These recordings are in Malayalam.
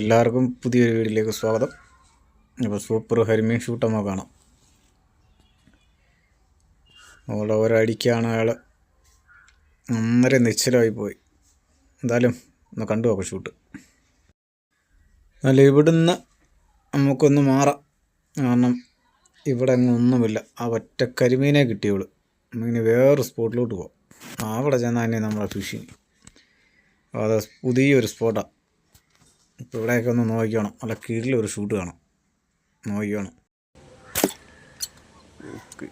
എല്ലാവർക്കും പുതിയൊരു വീഡിയോയിലേക്ക് സ്വാഗതം. അപ്പോൾ സൂപ്പർ ഹരിമീൻ ഷൂട്ട് നമുക്ക് കാണാം. അവിടെ ഒരടിക്കാണ് അയാൾ അന്നേരം നിശ്ചലമായി പോയി. എന്തായാലും ഒന്ന് കണ്ടു നോക്കാം ഷൂട്ട് അല്ല ഇവിടുന്ന് നമുക്കൊന്ന് മാറാം. കാരണം ഇവിടെ അങ്ങ് ഒന്നുമില്ല. ആ ഒറ്റ കരിമീനെ കിട്ടിയുള്ളൂ. നമുക്കിനി വേറൊരു സ്പോട്ടിലോട്ട് പോകാം അവിടെ ചെന്നാൽ നമ്മളെ ഫിഷിങ് അത് പുതിയൊരു സ്പോട്ടാണ് ഇവിടെയൊക്കെ ഒന്ന് നോക്കിക്കണം. നല്ല കീഴിലൊരു ഷൂട്ട് കാണാം. നോക്കിക്കണം. ഓക്കെ.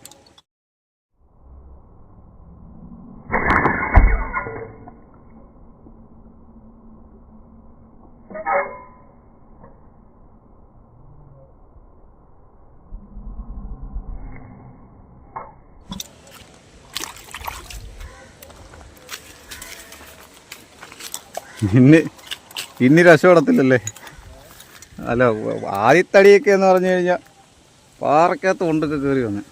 ഇനി ഇനി രക്ഷപ്പെടത്തില്ലല്ലേ അല്ല ആദ്യത്തടിയൊക്കെ എന്ന് പറഞ്ഞു കഴിഞ്ഞാൽ പാറക്കകത്ത് കൊണ്ടൊക്കെ കയറി വന്ന്.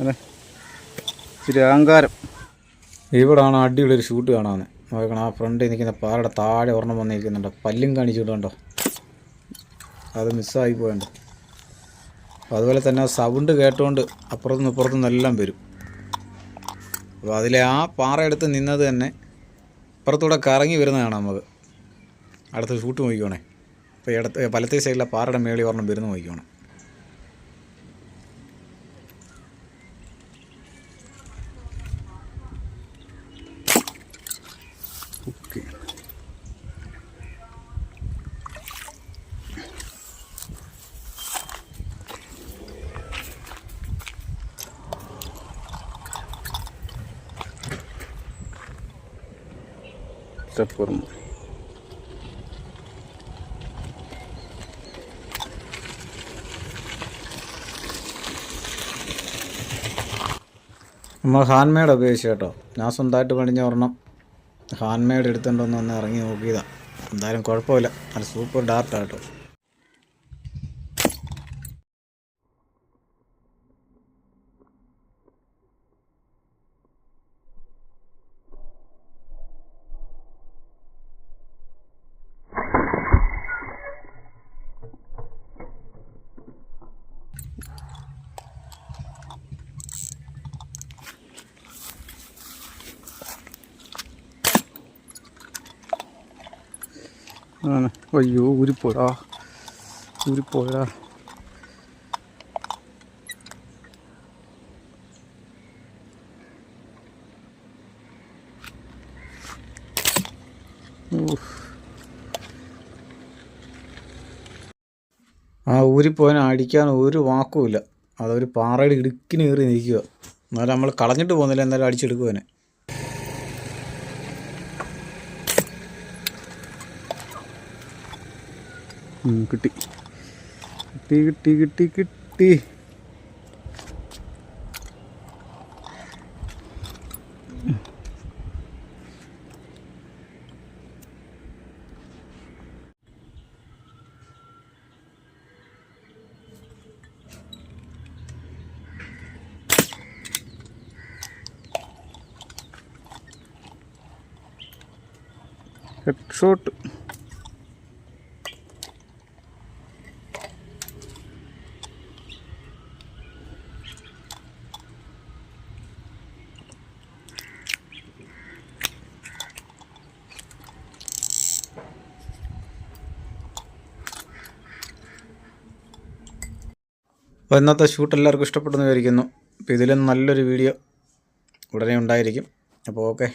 അല്ലേ? ഇച്ചിരി അഹങ്കാരം. ഇവിടാണ് അടിപൊളി ഒരു ഷൂട്ട് കാണാമെന്ന് നോക്കണം ആ ഫ്രണ്ടിൽ നിൽക്കുന്ന പാറയുടെ താഴെ ഒരെണ്ണം വന്നിരിക്കുന്നുണ്ട്. പല്ലും കാണിച്ചിട്ടുണ്ടോ അത് മിസ്സായി പോയണ്ട്. അതുപോലെ തന്നെ സൗണ്ട് കേട്ടുകൊണ്ട് അപ്പുറത്തുനിന്ന് ഇപ്പുറത്തുനിന്നെല്ലാം വരും. അപ്പോൾ അതിലെ ആ പാറ എടുത്ത് നിന്നത് തന്നെ അപ്പുറത്തൂടെ കറങ്ങി വരുന്നത് കാണാം നമുക്ക്. അടുത്ത ഷൂട്ട് നോക്കിക്കോണേ. ഇപ്പോൾ ഇടത്ത് പലത്തെ സൈഡിലെ പാറയുടെ മേളി ഒരെണ്ണം വരുന്ന നോക്കിക്കോണേ ഓക്കെ സ്റ്റെപ്പ് നമ്മൾ ഹാൻഡ് മെയ്ഡ് ഉപയോഗിച്ചു കേട്ടോ. ഞാൻ സ്വന്തമായിട്ട് പണിഞ്ഞ ഒരെണ്ണം. ഹാൻഡ് മെയ്ഡ് എടുത്തുകൊണ്ടൊന്ന് ഒന്ന് ഇറങ്ങി നോക്കിയതാണ് എന്തായാലും കുഴപ്പമില്ല. നല്ല സൂപ്പർ ഡാർട്ടാണ് കേട്ടോ. അയ്യോ ഊരിപ്പോടാ ഊരിപ്പോടാ ആ ഊരിപ്പോയനെ അടിക്കാൻ ഒരു വാക്കുമില്ല. അതൊരു പാറയുടെ ഇടുക്കിന് കയറി നിൽക്കുക. എന്നാലും നമ്മൾ കളഞ്ഞിട്ട് പോകുന്നില്ല എന്നാലും അടിച്ചെടുക്കുവനെ കിട്ടി. കിട്ടി കിട്ടി കിട്ടി കിട്ടി. ഹെഡ് ഷോട്ട് അപ്പോൾ ഇന്നത്തെ ഷൂട്ട് എല്ലാവർക്കും ഇഷ്ടപ്പെടുന്നു വിചാരിക്കുന്നു. അപ്പോൾ ഇതിലും നല്ലൊരു വീഡിയോ ഉടനെ ഉണ്ടായിരിക്കും. അപ്പോൾ ഓക്കെ.